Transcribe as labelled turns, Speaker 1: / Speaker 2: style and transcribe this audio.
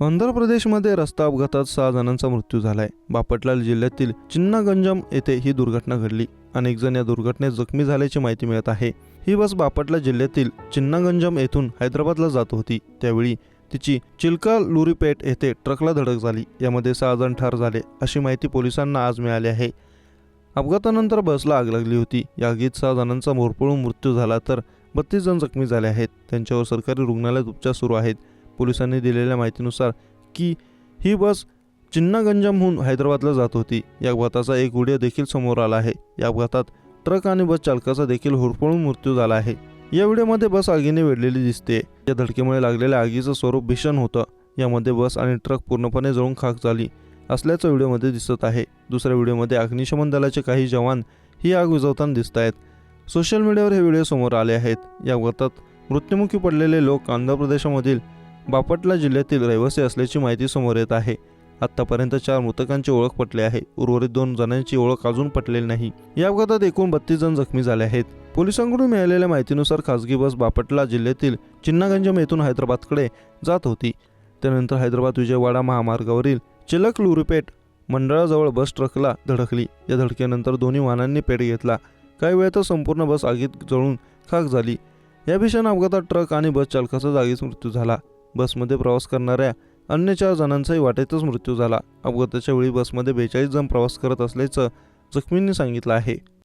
Speaker 1: आंध्र प्रदेशमध्ये रस्ता अपघातात सहा जणांचा मृत्यू झालाय. बापटलाल जिल्ह्यातील चिन्नागंजम येथे ही दुर्घटना घडली. अनेक जण या दुर्घटनेत जखमी झाल्याची माहिती मिळत आहे. ही बस बापटला जिल्ह्यातील चिन्नागंजम येथून हैदराबादला जात होती. त्यावेळी तिची चिल्का लुरीपेट येथे ट्रकला धडक झाली. यामध्ये सहा जण ठार झाले अशी माहिती पोलिसांना आज मिळाली आहे. अपघातानंतर बसला आग लागली होती. या आगीत सहा जणांचा मोरपळून मृत्यू झाला तर बत्तीस जण जखमी झाले आहेत. त्यांच्यावर सरकारी रुग्णालयात उपचार सुरू आहेत. पोलिसांनी दिलेल्या माहितीनुसार की ही बस चिन्नागंजमहून हैदराबादला जात होती. या अपघाताचा एक व्हिडिओ देखील समोर आला आहे. या अपघातात ट्रक आणि बस चालकाचा देखील होरपळून मृत्यू झाला आहे. या व्हिडिओमध्ये बस आगीने वेढलेली दिसते. या धडकेमुळे लागलेल्या आगीचं स्वरूप भीषण होतं. यामध्ये बस आणि ट्रक पूर्णपणे जळून खाक झाली असल्याचं व्हिडिओमध्ये दिसत आहे. दुसऱ्या व्हिडिओमध्ये अग्निशमन दलाचे काही जवान ही आग विझवताना दिसत आहेत सोशल मीडियावर हे व्हिडिओ समोर आले आहेत. या अपघातात मृत्युमुखी पडलेले लोक आंध्र प्रदेशामधील बापटला जिल्ह्यातील रहिवासी असल्याची माहिती समोर येत आहे. आतापर्यंत चार मृतकांची ओळख पटली आहे. उर्वरित दोन जणांची ओळख अजून पटलेली नाही. या अपघातात एकूण बत्तीस जण जखमी झाले आहेत. पोलिसांकडून मिळालेल्या माहितीनुसार खासगी बस बापटला जिल्ह्यातील चिन्नागंजम येथून हैदराबादकडे जात होती. त्यानंतर हैदराबाद विजयवाडा महामार्गावरील चिलक लुरुपेट मंडळाजवळ बस ट्रकला धडकली. या धडकेनंतर दोन्ही वाहनांनी पेट घेतला. काही वेळातच संपूर्ण बस आगीत जळून खाक झाली. या भीषण अपघातात ट्रक आणि बस चालकाचा जागीच मृत्यू झाला. बसमध्ये प्रवास करणाऱ्या अन्य चार जणांचाही वाटेतच मृत्यू झाला. अपघाताच्या वेळी बसमध्ये बेचाळीस जण प्रवास करत असल्याचं जखमींनी सांगितलं आहे.